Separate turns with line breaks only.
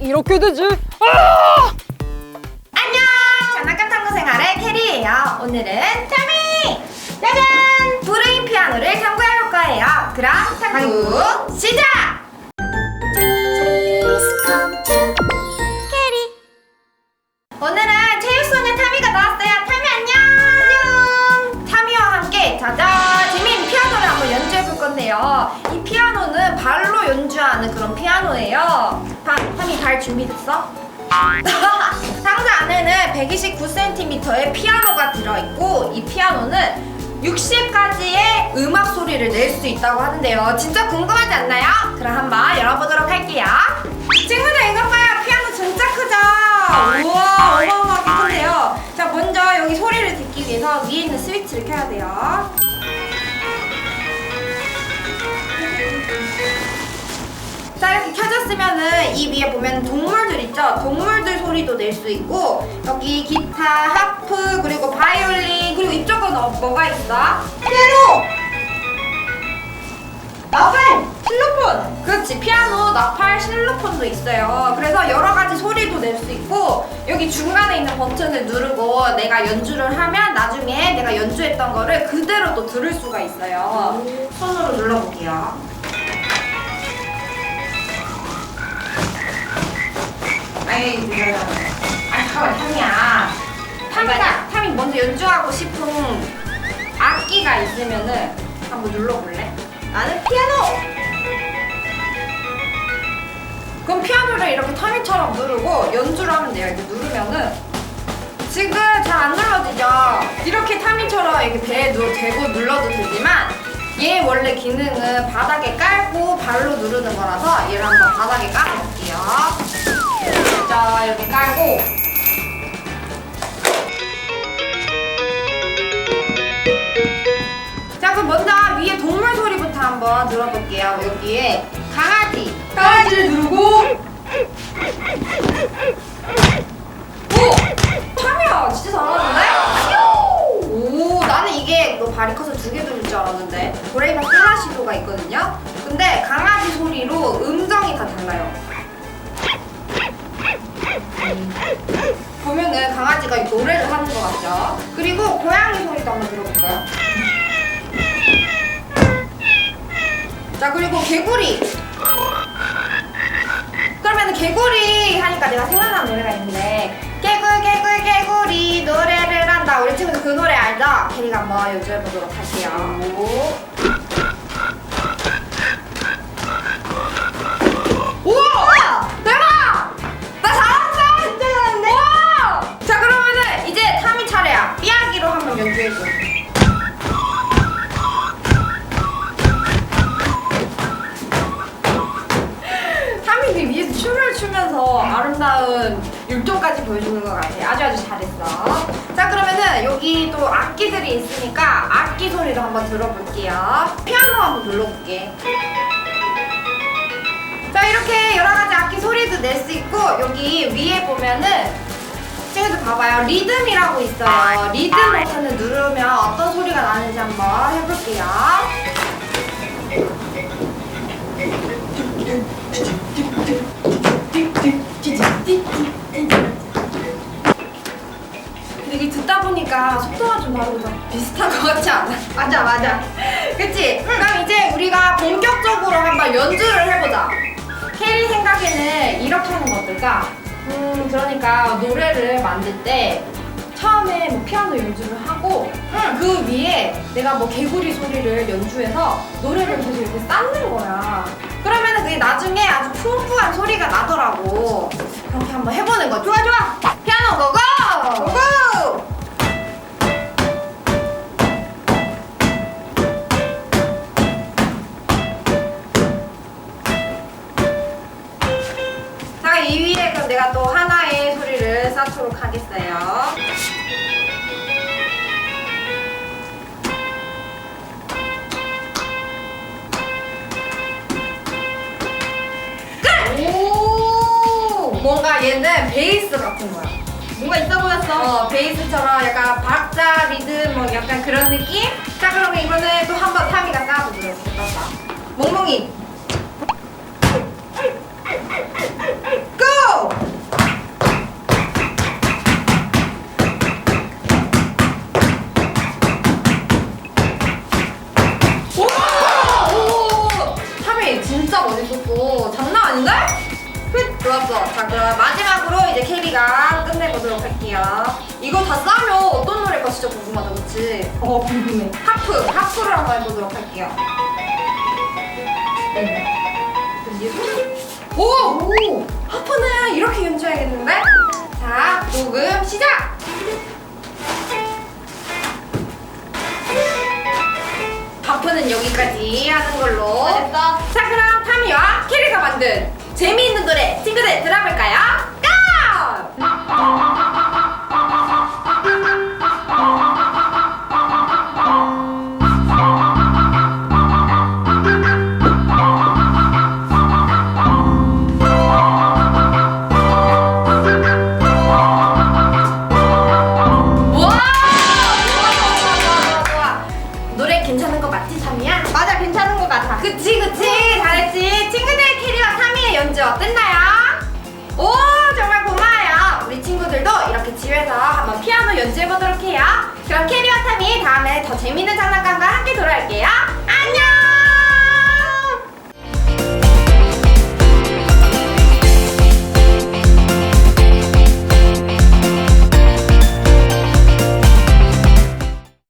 이렇게 되지? 아!
안녕! 장난감 탐구 생활의 캐리예요. 오늘은 타미! 짜잔! 브레인 피아노를 탐구해볼 거예요. 그럼 탐구 시작! 이 피아노는 발로 연주하는 그런 피아노예요. 타, 타미 발 준비됐어? 상자 안에는 129cm의 피아노가 들어있고 이 피아노는 60가지의 음악 소리를 낼 수 있다고 하는데요. 진짜 궁금하지 않나요? 그럼 한번 열어보도록 할게요. 친구들 이것 봐요. 피아노 진짜 크죠? 우와 어마어마하게 큰데요. 자 먼저 여기 소리를 듣기 위해서 위에 있는 스위치를 켜야 돼요. 자 이렇게 켜졌으면은 이 위에 보면 동물들 있죠? 동물들 소리도 낼 수 있고 여기 기타, 하프, 그리고 바이올린 그리고 이쪽은 어, 뭐가 있어? 피아노! 나팔! 실로폰! 그렇지 피아노, 나팔, 실로폰도 있어요 그래서 여러 가지 소리도 낼 수 있고 여기 중간에 있는 버튼을 누르고 내가 연주를 하면 나중에 내가 연주했던 거를 그대로 또 들을 수가 있어요 손으로 눌러볼게요 아이 아 잠깐만 타미야. 타미가 타미 먼저 연주하고 싶은 악기가 있으면은 한번 눌러볼래? 나는 피아노! 그럼 피아노를 이렇게 타미처럼 누르고 연주를 하면 돼요. 이렇게 누르면은 지금 잘 안 눌러지죠? 이렇게 타미처럼 이렇게 배에 누, 대고 눌러도 되지만 얘 원래 기능은 바닥에 깔고 발로 누르는 거라서 얘를 한번 바닥에 깔아볼게요 자 이렇게 깔고. 자 그럼 먼저 위에 동물 소리부터 한번 들어볼게요. 여기에 강아지 강아지를 누르고. 오! 참이야 진짜 잘하는데? 오 나는 이게 너 발이 커서 두 개 들릴 줄 알았는데. 브레이바 슬라시도가 있거든요. 근데 강아지 소리로 음정이 다 달라요 보면은 강아지가 노래를 하는 것 같죠? 그리고 고양이 소리도 한번 들어볼까요? 자 그리고 개구리 그러면은 개구리 하니까 내가 생각나는 노래가 있는데 개굴 개굴 개구리 노래를 한다 우리 친구들 그 노래 알죠? 캐리가 한번 연주해보도록 할게요 추면서 아름다운 율동까지 보여주는 것 같아. 아주 아주 잘했어. 자 그러면은 여기 또 악기들이 있으니까 악기 소리도 한번 들어볼게요. 피아노 한번 눌러볼게. 자 이렇게 여러 가지 악기 소리도 낼 수 있고 여기 위에 보면은 친구들 봐봐요 리듬이라고 있어요. 리듬 버튼을 누르면 어떤 소리가 나는지 한번 해볼게요. 근데 이게 보니까 속도가 좀 다르고 비슷한 것 같지 않아? 맞아 맞아. 그치? 그럼 이제 우리가 본격적으로 한번 연주를 해보자. 캐리 생각에는 이렇게 하는 거 어떨까? 음 그러니까 노래를 만들 때 처음에 뭐 피아노 연주를 하고 그 위에 내가 뭐 개구리 소리를 연주해서 노래를 계속 이렇게 쌓는 거야. 그러면은 그게 나중에 아주 풍부한 소리가 나더라고. 그렇게 한번 해보는 거. 좋아 좋아 그럼 내가 또 하나의 소리를 쌓도록 하겠어요. 끝! 오! 뭔가 얘는 베이스 같은 거야. 뭔가 있어 보였어. 어, 베이스처럼 약간 박자, 리듬, 뭐 약간 그런 느낌? 자, 그러면 이번에 또 한번 타미가 까보도록 좋았어. 자, 그럼 마지막으로 이제 캐리가 끝내보도록 할게요. 이거 다 싸면 어떤 노래일까 진짜 궁금하다, 그치?
어 궁금해.
하프, 하프를 한번 해보도록 할게요. 오! 오! 하프는 이렇게 연주해야겠는데? 자, 녹음 시작! 하프는 여기까지 하는 걸로.
됐어.
자, 그럼 타미와 캐리가 만든 재미있는 노래 친구들 들어볼까요? 고! 우와! 좋아, 좋아, 좋아, 좋아. 노래 괜찮은 거 맞지, 타미야?
맞아 괜찮은 것 같아.
그치 그치 잘했지 연주 어땠나요? 오 정말 고마워요. 우리 친구들도 이렇게 집에서 한번 피아노 연주해보도록 해요. 그럼 캐리와 타미 다음에 더 재밌는 장난감과 함께 돌아올게요